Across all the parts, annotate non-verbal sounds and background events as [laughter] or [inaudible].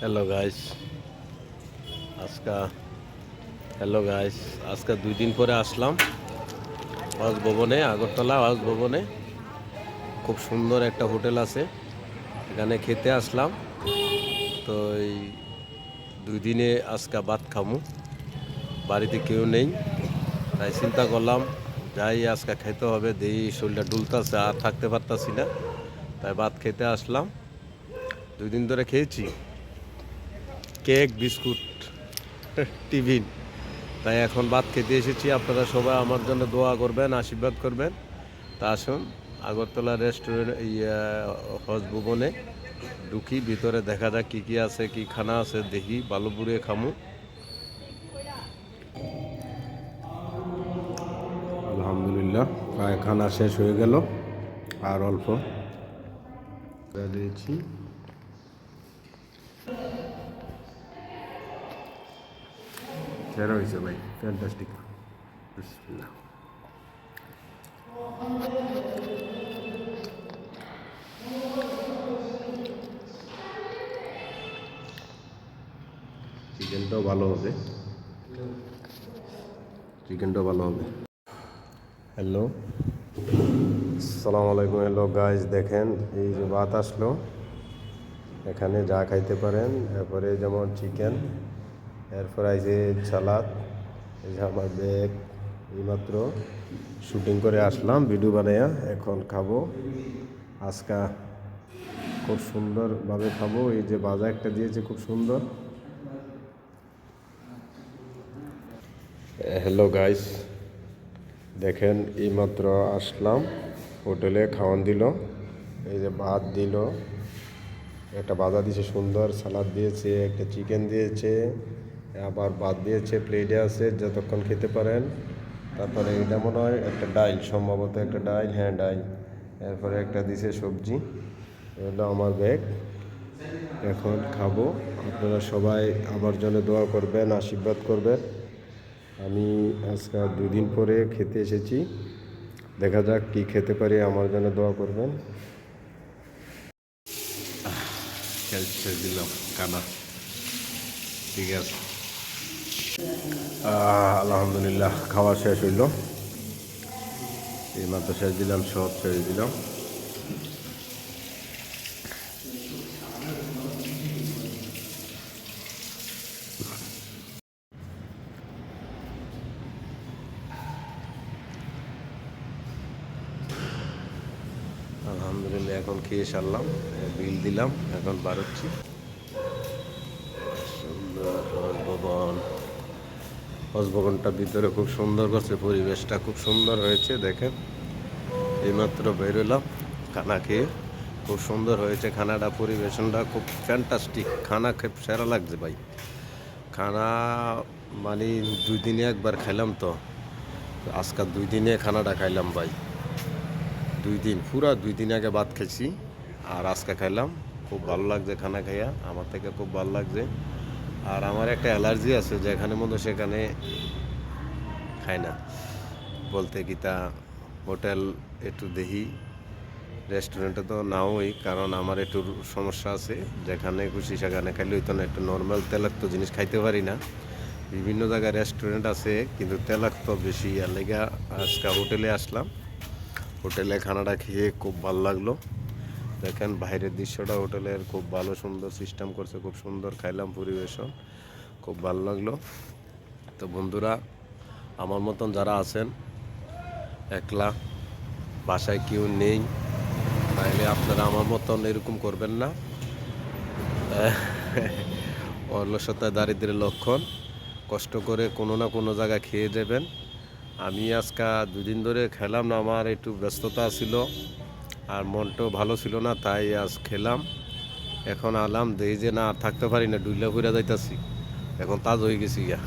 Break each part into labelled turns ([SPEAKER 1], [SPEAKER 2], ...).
[SPEAKER 1] Hello guys আজকা hello guys আজকে দুই দিন পরে আসলাম আওয়াজ ভবনে, আগরতলা আওয়াজ ভবনে। খুব সুন্দর একটা হোটেল আছে। এখানে খেতে আসলাম। তো এই দুই দিনে আজকা ভাত খামু। বাড়িতে কেউ নেই। তাই চিন্তা করলাম, যাই আজকে খেতে হবে। দেই শরীরটা ডুলতাছে আর থাকতে পারতাছি না। তাই ভাত খেতে আসলাম। দুই দিন ধরে খেয়েছি। Cake biscuit [laughs] tiffin. তাই এখন ভাত খেতে এসেছি। আপনারা সবাই আমার জন্য দোয়া করবেন আশীর্বাদ করবেন। তা আসুন আগরতলা রেস্টুরেন্ট এই হজ ভবনে ঢুকি ভিতরে দেখা যাক কী কী আছে কি খানা আছে দেখি বালুপুরে খামু। আলহামদুলিল্লাহ প্রায় খানা শেষ হয়ে গেল। আর অল্প। দিয়েছি সেরা হয়েছে ভাই ফ্যান্টাস্টিক বিসমিল্লাহ চিকেনটাও ভালো হবে। চিকেনটাও ভালো হবে। হ্যালো সালাম আলাইকুম। হ্যালো গাইজ দেখেন, এই যে ভাত আসলো। এখানে যা খাইতে পারেন, এরপরে যেমন চিকেন এরপর যে সালাদ। এই যে আমার ব্যাগ এইমাত্র শুটিং করে আসলাম ভিডিও বানাইয়া এখন খাব। আজকা খুব সুন্দরভাবে খাব। এই যে বাজা একটা দিয়েছে, খুব সুন্দর। হ্যালো গাইস দেখেন এইমাত্র আসলাম। হোটেলে খাওয়ান দিল। এই যে ভাত দিল। একটা বাদা দিয়েছে সুন্দর। সালাদ দিয়েছে, একটা চিকেন দিয়েছে। আবার বাদ দিয়েছে প্লেটে আছে, যতক্ষণ খেতে পারেন। তারপরে এটা মনে হয় একটা ডাইল, সম্ভবত একটা ডাইল হ্যাঁ ডাইল। এরপরে একটা দিছে সবজি এগুলো আমার ব্যাগ। এখন খাব। আপনারা সবাই আমার জন্য দোয়া করবেন, আশীর্বাদ করবেন। আমি আজকে দুদিন পরে খেতে এসেছি। দেখা যাক কি খেতে পারি, আমার জন্য দোয়া করবেন। দিলাম, কানা। ঠিক আছে। আলহামদুলিল্লাহ, খাওয়া শেষ হইল। এই মাত্র শেষ দিলাম, সব শেষ দিলাম। আলহামদুলিল্লাহ, এখন খেয়ে সারলাম, বিল দিলাম, এখন বাড়াচ্ছি। সুন্দর হজভবন হজভবনটা ভিতরে খুব সুন্দর করছে, পরিবেশটা খুব সুন্দর হয়েছে, দেখেন। এইমাত্র বেরোলাম খানা খেয়ে। খুব সুন্দর হয়েছে খানাটা, পরিবেশনটা খুব ফ্যান্টাস্টিক খানা খেয়ে সেরা লাগছে ভাই। খানা মানে দুই দিনে একবার খাইলাম তো। আজকাল দুই দিনে খানাটা খাইলাম ভাই। দুই দিন, পুরা দুই দিন আগে ভাত খেয়েছি আর আজকে খাইলাম। খুব ভালো লাগছে খানা খাইয়া। আমার থেকে খুব ভালো লাগছে। আর আমার একটা অ্যালার্জি আছে, যেখানে মতো সেখানে খাই না। বলতে কি তা, হোটেল একটু দেখি, রেস্টুরেন্টে তো নাওই, কারণ আমার একটু সমস্যা আছে। যেখানে খুশি সেখানে খাইলে হইতো না, একটু নর্মাল তেলাক্ত জিনিস খাইতে পারি না। বিভিন্ন জায়গায় রেস্টুরেন্ট আছে, কিন্তু তেলাক্ত বেশি। আর লেগে আজকে হোটেলে আসলাম। হোটেলে খানাটা খেয়ে খুব ভালো লাগল। দেখেন, বাইরের দৃশ্যটা হোটেলের খুব ভালো, সুন্দর সিস্টেম করছে, খুব সুন্দর খাইলাম পরিবেশন, খুব ভালো লাগল। তো বন্ধুরা, আমার মতন যারা আছেন, একলা, বাসায় কেউ নেই তাহলে আপনারা আমার মতন এরকম করবেন না। [laughs] অলসতায় দারিদ্রের লক্ষণ, কষ্ট করে কোনো না কোনো জায়গায় খেয়ে যাবেন। আমি আজকে দুদিন ধরে খেলাম না, আমার একটু ব্যস্ততা ছিল। আর মনটাও ভালো ছিল না, তাই আজ খেলাম। এখন আলাম, দেই যে না থাকতে পারি না, ডুইলা ঘুরে যাইতাছি। এখন তাজ হয়ে গেছি গিয়া।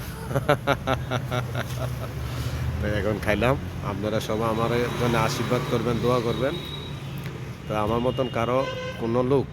[SPEAKER 1] তাই এখন খাইলাম। আপনারা সবাই আমার জন্য আশীর্বাদ করবেন, দোয়া করবেন। তা আমার মতন কারও কোনো লোক